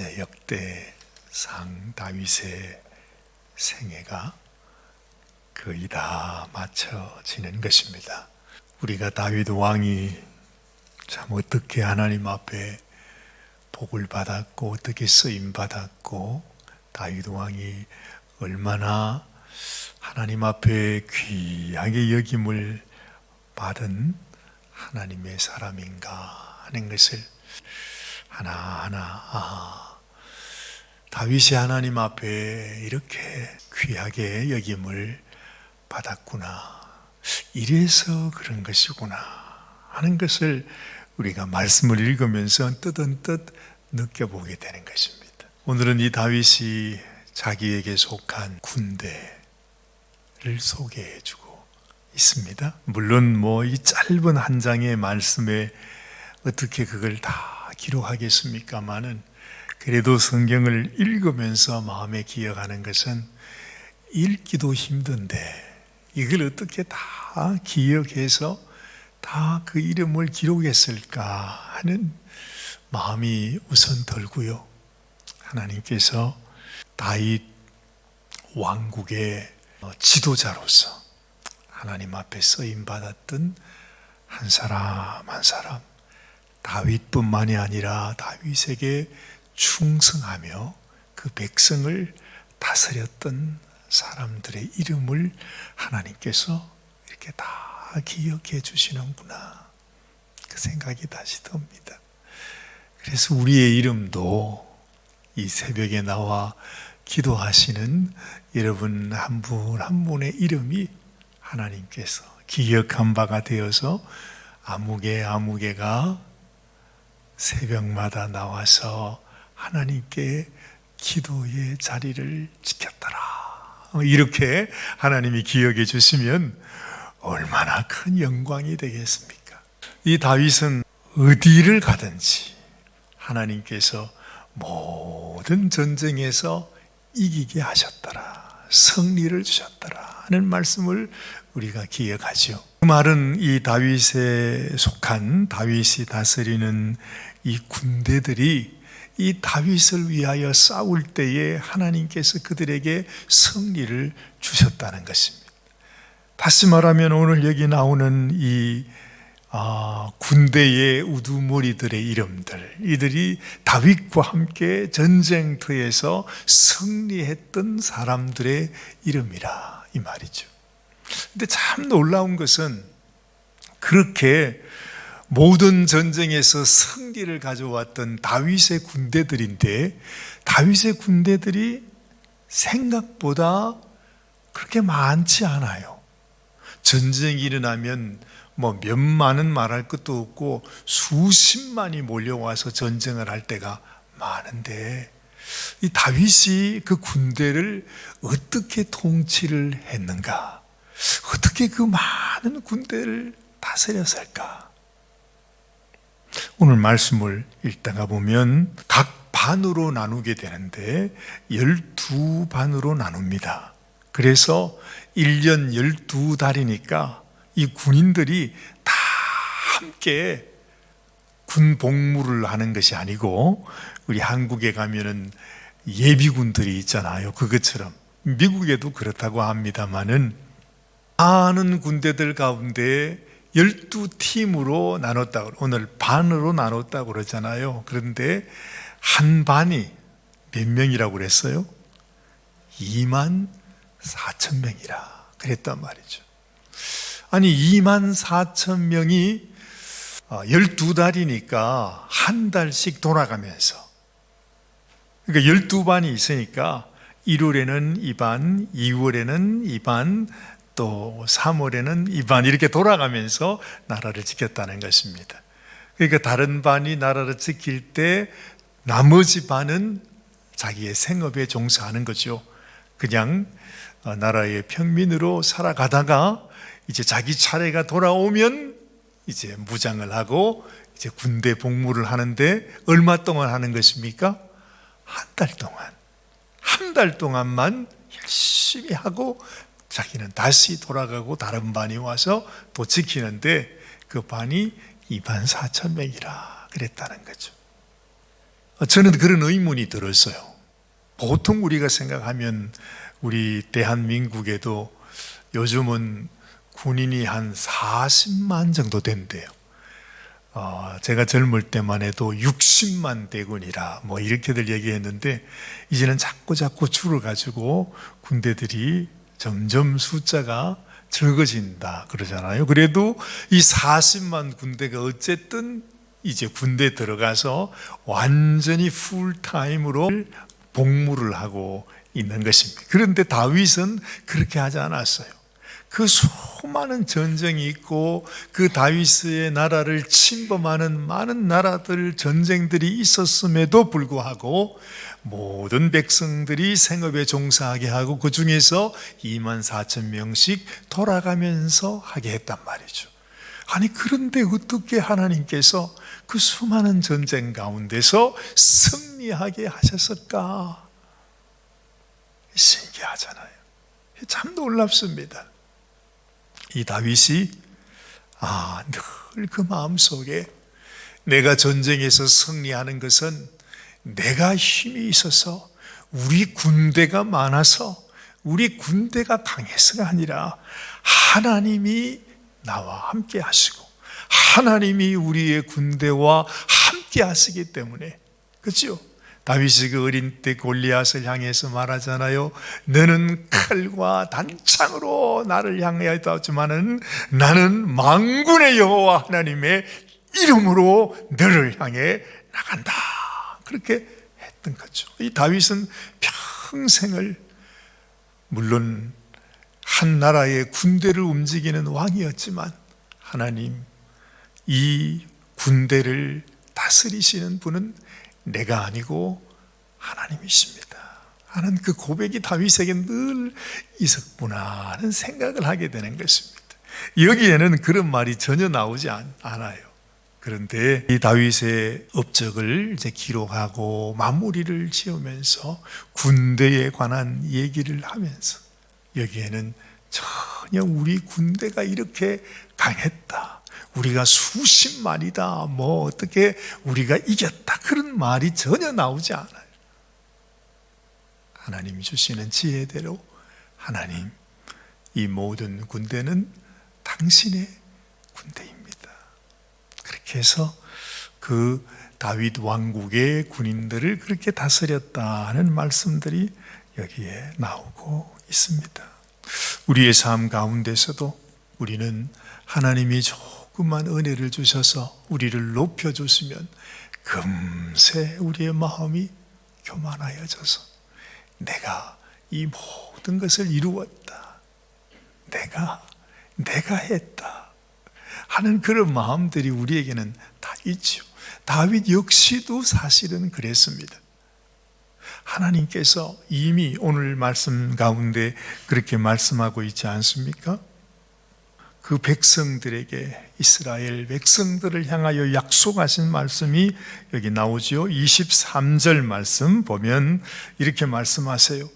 이제 역대상 다윗의 생애가 거의 다 마쳐지는 것입니다. 우리가 다윗 왕이 참 어떻게 하나님 앞에 복을 받았고 어떻게 쓰임 받았고 다윗 왕이 얼마나 하나님 앞에 귀하게 여김을 받은 하나님의 사람인가 하는 것을 하나하나 아, 다윗이 하나님 앞에 이렇게 귀하게 여김을 받았구나. 이래서 그런 것이구나 하는 것을 우리가 말씀을 읽으면서 뜻은뜻 느껴보게 되는 것입니다. 오늘은 이 다윗이 자기에게 속한 군대를 소개해 주고 있습니다. 물론 뭐 이 짧은 한 장의 말씀에 어떻게 그걸 다 기록하겠습니까마는 그래도 성경을 읽으면서 마음에 기억하는 것은 읽기도 힘든데 이걸 어떻게 다 기억해서 다 그 이름을 기록했을까 하는 마음이 우선 들고요. 하나님께서 다윗 왕국의 지도자로서 하나님 앞에 쓰임 받았던 한 사람 한 사람 다윗뿐만이 아니라 다윗에게 충성하며 그 백성을 다스렸던 사람들의 이름을 하나님께서 이렇게 다 기억해 주시는구나. 그 생각이 다시 듭니다. 그래서 우리의 이름도 이 새벽에 나와 기도하시는 여러분 한 분한 분의 이름이 하나님께서 기억한 바가 되어서 아무개 아무개가 새벽마다 나와서 하나님께 기도의 자리를 지켰더라. 이렇게 하나님이 기억해 주시면 얼마나 큰 영광이 되겠습니까? 이 다윗은 어디를 가든지 하나님께서 모든 전쟁에서 이기게 하셨더라. 승리를 주셨더라. 하는 말씀을 우리가 기억하죠. 그 말은 이 다윗에 속한 다윗이 다스리는 이 군대들이 이 다윗을 위하여 싸울 때에 하나님께서 그들에게 승리를 주셨다는 것입니다. 다시 말하면 오늘 여기 나오는 이 아, 군대의 우두머리들의 이름들, 이들이 다윗과 함께 전쟁터에서 승리했던 사람들의 이름이라 이 말이죠. 근데 참 놀라운 것은 그렇게 모든 전쟁에서 승리를 가져왔던 다윗의 군대들인데 다윗의 군대들이 생각보다 그렇게 많지 않아요. 전쟁이 일어나면 뭐 몇 만은 말할 것도 없고 수십만이 몰려와서 전쟁을 할 때가 많은데 이 다윗이 그 군대를 어떻게 통치를 했는가? 어떻게 그 많은 군대를 다스렸을까? 오늘 말씀을 읽다가 보면 각 반으로 나누게 되는데 열두 반으로 나눕니다. 그래서 1년 12달이니까 이 군인들이 다 함께 군 복무를 하는 것이 아니고 우리 한국에 가면은 예비군들이 있잖아요. 그것처럼 미국에도 그렇다고 합니다만은 많은 군대들 가운데 12팀으로 나눴다고 오늘 반으로 나눴다고 그러잖아요. 그런데 한 반이 몇 명이라고 그랬어요? 2만 4천 명이라 그랬단 말이죠. 아니 2만 4천 명이 12달이니까 어, 한 달씩 돌아가면서 그러니까 12반이 있으니까 1월에는 2반, 2월에는 2반, 또 3월에는 2반 이렇게 돌아가면서 나라를 지켰다는 것입니다. 그러니까 다른 반이 나라를 지킬 때 나머지 반은 자기의 생업에 종사하는 거죠. 그냥 어, 나라의 평민으로 살아가다가 이제 자기 차례가 돌아오면 이제 무장을 하고 이제 군대 복무를 하는데 얼마 동안 하는 것입니까? 한 달 동안. 한 달 동안만 열심히 하고 자기는 다시 돌아가고 다른 반이 와서 또 지키는데 그 반이 2만 4천 명이라 그랬다는 거죠. 저는 그런 의문이 들었어요. 보통 우리가 생각하면 우리 대한민국에도 요즘은 군인이 한 40만 정도 된대요. 어, 제가 젊을 때만 해도 60만 대군이라 뭐 이렇게들 얘기했는데 이제는 자꾸 자꾸 줄어가지고 군대들이 점점 숫자가 적어진다 그러잖아요. 그래도 이 40만 군대가 어쨌든 이제 군대 들어가서 완전히 풀타임으로 복무를 하고 있는 것입니다. 그런데 다윗은 그렇게 하지 않았어요. 그 수많은 전쟁이 있고 그 다윗의 나라를 침범하는 많은 나라들 전쟁들이 있었음에도 불구하고 모든 백성들이 생업에 종사하게 하고 그 중에서 2만 4천 명씩 돌아가면서 하게 했단 말이죠. 아니 그런데 어떻게 하나님께서 그 수많은 전쟁 가운데서 승리하게 하셨을까? 신기하잖아요. 참 놀랍습니다. 이 다윗이 아, 늘 그 마음속에 내가 전쟁에서 승리하는 것은 내가 힘이 있어서 우리 군대가 많아서 우리 군대가 강해서가 아니라 하나님이 나와 함께 하시고 하나님이 우리의 군대와 함께 하시기 때문에 그렇죠? 다윗이 그 어린 때 골리앗을 향해서 말하잖아요. 너는 칼과 단창으로 나를 향하였지만은 나는 망군의 여호와 하나님의 이름으로 너를 향해 나간다. 그렇게 했던 거죠. 이 다윗은 평생을 물론 한 나라의 군대를 움직이는 왕이었지만 하나님 이 군대를 다스리시는 분은 내가 아니고 하나님이십니다. 하는 그 고백이 다윗에게 늘 있었구나 하는 생각을 하게 되는 것입니다. 여기에는 그런 말이 전혀 나오지 않아요. 그런데 이 다윗의 업적을 이제 기록하고 마무리를 지으면서 군대에 관한 얘기를 하면서 여기에는 전혀 우리 군대가 이렇게 강했다. 우리가 수십 만이다. 뭐 어떻게 우리가 이겼다. 그런 말이 전혀 나오지 않아요. 하나님이 주시는 지혜대로 하나님 이 모든 군대는 당신의 군대입니다. 그렇게 해서 그 다윗 왕국의 군인들을 그렇게 다스렸다는 말씀들이 여기에 나오고 있습니다. 우리의 삶 가운데서도 우리는 하나님이 조금만 은혜를 주셔서 우리를 높여주시면 금세 우리의 마음이 교만하여져서 내가 이 모든 것을 이루었다. 내가, 내가 했다. 하는 그런 마음들이 우리에게는 다 있죠. 다윗 역시도 사실은 그랬습니다. 하나님께서 이미 오늘 말씀 가운데 그렇게 말씀하고 있지 않습니까? 그 백성들에게 이스라엘 백성들을 향하여 약속하신 말씀이 여기 나오지요. 23절 말씀 보면 이렇게 말씀하세요.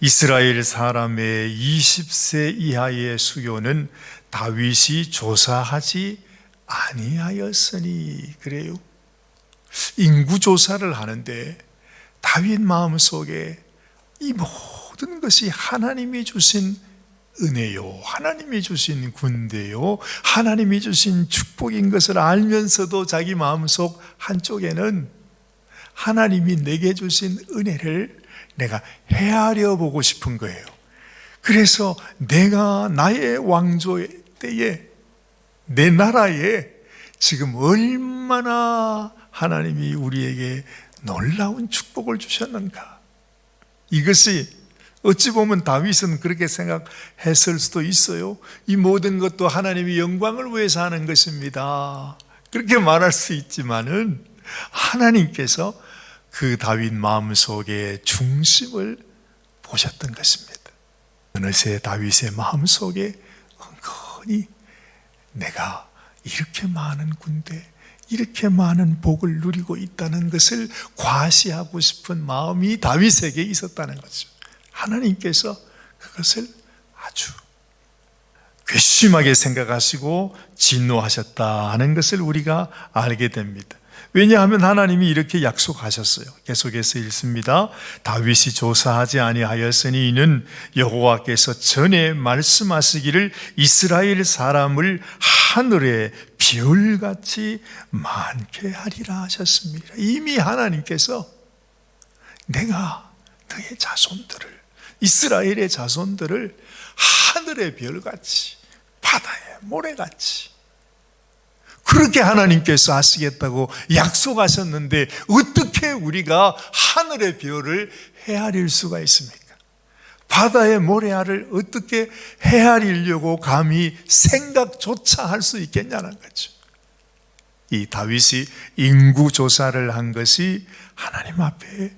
이스라엘 사람의 20세 이하의 수요는 다윗이 조사하지 아니하였으니 그래요. 인구 조사를 하는데 다윗 마음속에 이 모든 것이 하나님이 주신 은혜요. 하나님이 주신 군대요. 하나님이 주신 축복인 것을 알면서도 자기 마음속 한쪽에는 하나님이 내게 주신 은혜를 내가 헤아려 보고 싶은 거예요. 그래서 내가 나의 왕조 때에 내 나라에 지금 얼마나 하나님이 우리에게 놀라운 축복을 주셨는가. 이것이 어찌 보면 다윗은 그렇게 생각했을 수도 있어요. 이 모든 것도 하나님이 영광을 위해서 하는 것입니다. 그렇게 말할 수 있지만은 하나님께서 그 다윗 마음속의 중심을 보셨던 것입니다. 어느새 다윗의 마음 속에 은근히 내가 이렇게 많은 군대, 이렇게 많은 복을 누리고 있다는 것을 과시하고 싶은 마음이 다윗에게 있었다는 거죠. 하나님께서 그것을 아주 괘씸하게 생각하시고 진노하셨다 하는 것을 우리가 알게 됩니다. 왜냐하면 하나님이 이렇게 약속하셨어요. 계속해서 읽습니다. 다윗이 조사하지 아니하였으니 이는 여호와께서 전에 말씀하시기를 이스라엘 사람을 하늘의 별같이 많게 하리라 하셨습니다. 이미 하나님께서 내가 너의 자손들을 이스라엘의 자손들을 하늘의 별같이 바다의 모래같이 그렇게 하나님께서 하시겠다고 약속하셨는데 어떻게 우리가 하늘의 별을 헤아릴 수가 있습니까? 바다의 모래알을 어떻게 헤아리려고 감히 생각조차 할 수 있겠냐는 거죠. 이 다윗이 인구 조사를 한 것이 하나님 앞에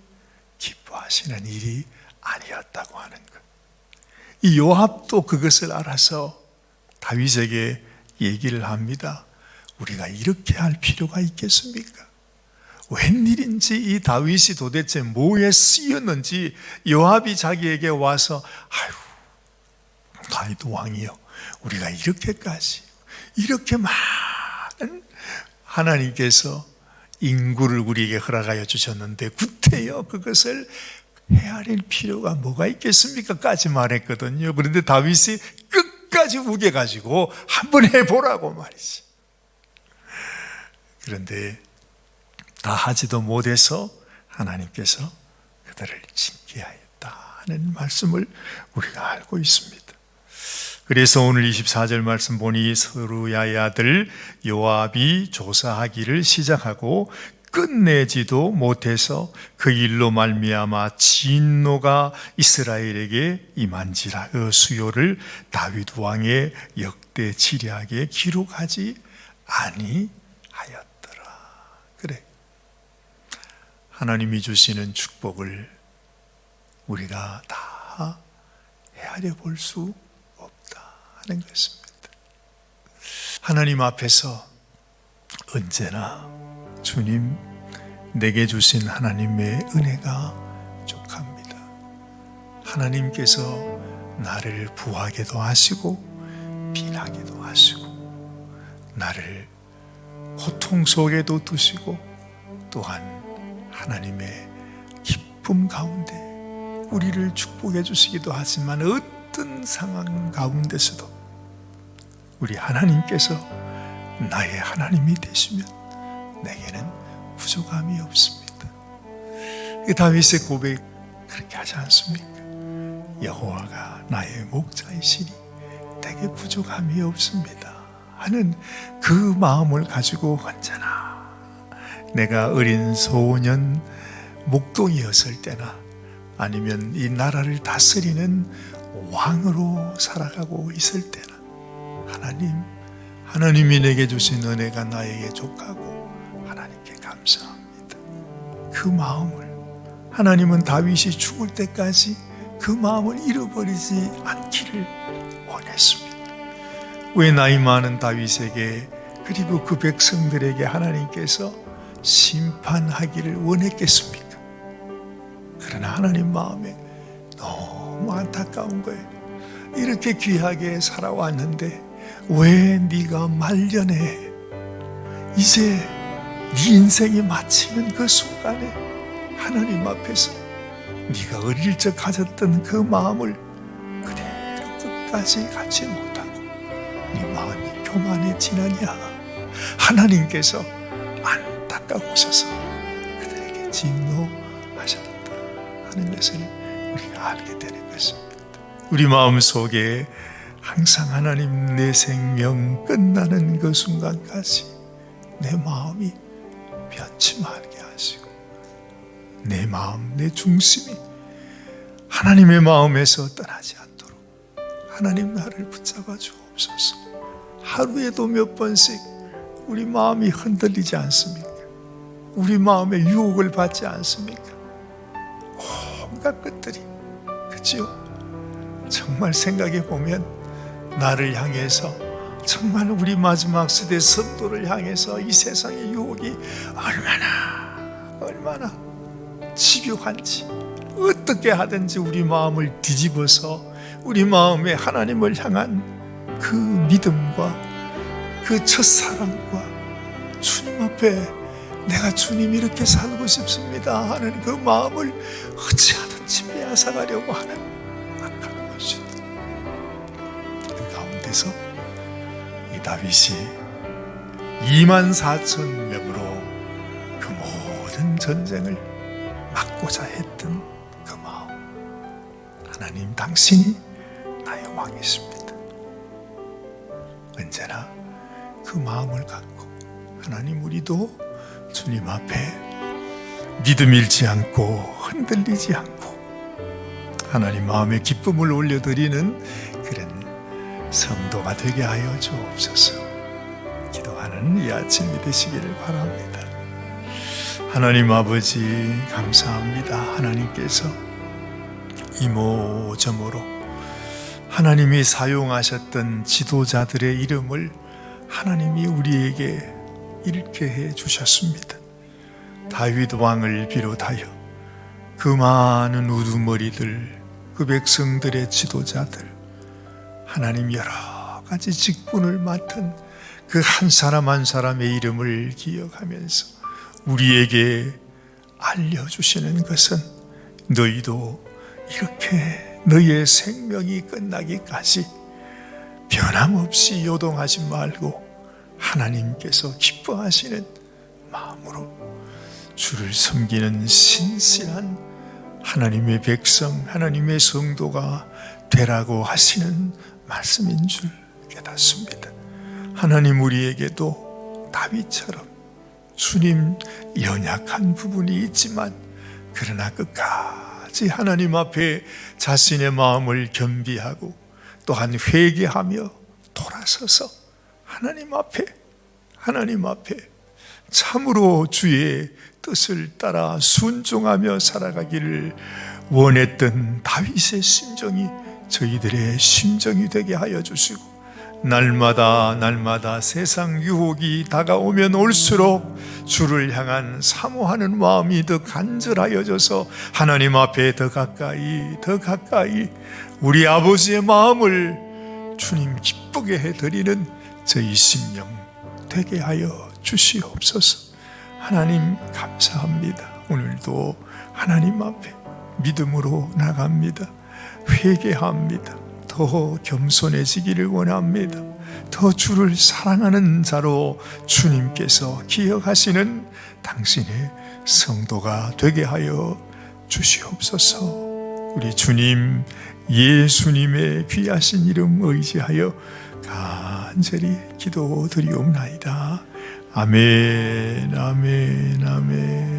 기뻐하시는 일이 아니었다고 하는 것. 이 요압도 그것을 알아서 다윗에게 얘기를 합니다. 우리가 이렇게 할 필요가 있겠습니까? 웬일인지 이 다윗이 도대체 뭐에 쓰였는지 요압이 자기에게 와서 아유 다윗 왕이요 우리가 이렇게까지 이렇게 많은 하나님께서 인구를 우리에게 허락하여 주셨는데 구태여 그것을 헤아릴 필요가 뭐가 있겠습니까? 까지 말했거든요. 그런데 다윗이 끝까지 우겨가지고 한번 해보라고 말이지. 그런데 다 하지도 못해서 하나님께서 그들을 징계하였다는 말씀을 우리가 알고 있습니다. 그래서 오늘 24절 말씀 보니 서루야의 아들 요압이 조사하기를 시작하고 끝내지도 못해서 그 일로 말미암아 진노가 이스라엘에게 임한지라 그 수요를 다윗 왕의 역대 지략에 기록하지 아니하였더라. 그래. 하나님이 주시는 축복을 우리가 다 헤아려 볼 수 없다는 것입니다. 하나님 앞에서 언제나 주님 내게 주신 하나님의 은혜가 족합니다. 하나님께서 나를 부하게도 하시고 비나게도 하시고 나를 고통 속에도 두시고 또한 하나님의 기쁨 가운데 우리를 축복해 주시기도 하지만 어떤 상황 가운데서도 우리 하나님께서 나의 하나님이 되시면 내게는 부족함이 없습니다. 그 다윗의 고백 그렇게 하지 않습니까? 여호와가 나의 목자이시니 내게 부족함이 없습니다. 하는 그 마음을 가지고 언제나 내가 어린 소년 목동이었을 때나 아니면 이 나라를 다스리는 왕으로 살아가고 있을 때나 하나님 하나님이 내게 주신 은혜가 나에게 족하고 하나님께 감사합니다. 그 마음을 하나님은 다윗이 죽을 때까지 그 마음을 잃어버리지 않기를 원했습니다. 왜 나이 많은 다윗에게 그리고 그 백성들에게 하나님께서 심판하기를 원했겠습니까? 그러나 하나님 마음에 너무 안타까운 거예요. 이렇게 귀하게 살아왔는데 왜 네가 말년에 이제 네 인생이 마치는 그 순간에 하나님 앞에서 네가 어릴 적 가졌던 그 마음을 그대로 끝까지 갖지 못하고 네 마음이 교만해지느냐 하나님께서 안 타까우셔서 그들에게 진노하셨다 하는 것을 우리가 알게 되는 것입니다. 우리 마음 속에 항상 하나님 내 생명 끝나는 그 순간까지 내 마음이 변치 말게 하시고 내 마음, 내 중심이 하나님의 마음에서 떠나지 않도록 하나님 나를 붙잡아 주옵소서. 하루에도 몇 번씩 우리 마음이 흔들리지 않습니까? 우리 마음의 유혹을 받지 않습니까? 온갖 것들이 그지요? 정말 생각해 보면 나를 향해서 정말 우리 마지막 시대 선도를 향해서 이 세상의 유혹이 얼마나 얼마나 집요한지 어떻게 하든지 우리 마음을 뒤집어서 우리 마음에 하나님을 향한 그 믿음과 그 첫사랑과 주님 앞에 내가 주님 이렇게 살고 싶습니다 하는 그 마음을 어찌하든지 빼앗아가려고 하는 악한 것이다. 그 가운데서 이 다윗이 2만 4천 명으로 그 모든 전쟁을 막고자 했던 그 마음 하나님 당신이 나의 왕이십니다. 언제나 그 마음을 갖고 하나님 우리도 주님 앞에 믿음 잃지 않고 흔들리지 않고 하나님 마음에 기쁨을 올려드리는 그런 성도가 되게 하여 주옵소서. 기도하는 이 아침이 되시기를 바랍니다. 하나님 아버지 감사합니다. 하나님께서 이모저모로 하나님이 사용하셨던 지도자들의 이름을 하나님이 우리에게 읽게 해 주셨습니다. 다윗 왕을 비롯하여 그 많은 우두머리들, 그 백성들의 지도자들, 하나님 여러 가지 직분을 맡은 그 한 사람 한 사람의 이름을 기억하면서 우리에게 알려주시는 것은 너희도 이렇게 너희의 생명이 끝나기까지 변함없이 요동하지 말고 하나님께서 기뻐하시는 마음으로 주를 섬기는 신실한 하나님의 백성, 하나님의 성도가 되라고 하시는 말씀인 줄 깨닫습니다. 하나님 우리에게도 다윗처럼 주님 연약한 부분이 있지만 그러나 끝까지 하나님 앞에 자신의 마음을 겸비하고 또한 회개하며 돌아서서 하나님 앞에 하나님 앞에 참으로 주의 뜻을 따라 순종하며 살아가기를 원했던 다윗의 심정이 저희들의 심정이 되게 하여 주시고 날마다 날마다 세상 유혹이 다가오면 올수록 주를 향한 사모하는 마음이 더 간절하여져서 하나님 앞에 더 가까이 더 가까이 우리 아버지의 마음을 주님 기쁘게 해드리는 저희 심령 되게 하여 주시옵소서. 하나님 감사합니다. 오늘도 하나님 앞에 믿음으로 나갑니다. 회개합니다. 더 겸손해지기를 원합니다. 더 주를 사랑하는 자로 주님께서 기억하시는 당신의 성도가 되게 하여 주시옵소서. 우리 주님 예수님의 귀하신 이름 의지하여 간절히 기도드리옵나이다. 아멘, 아멘, 아멘.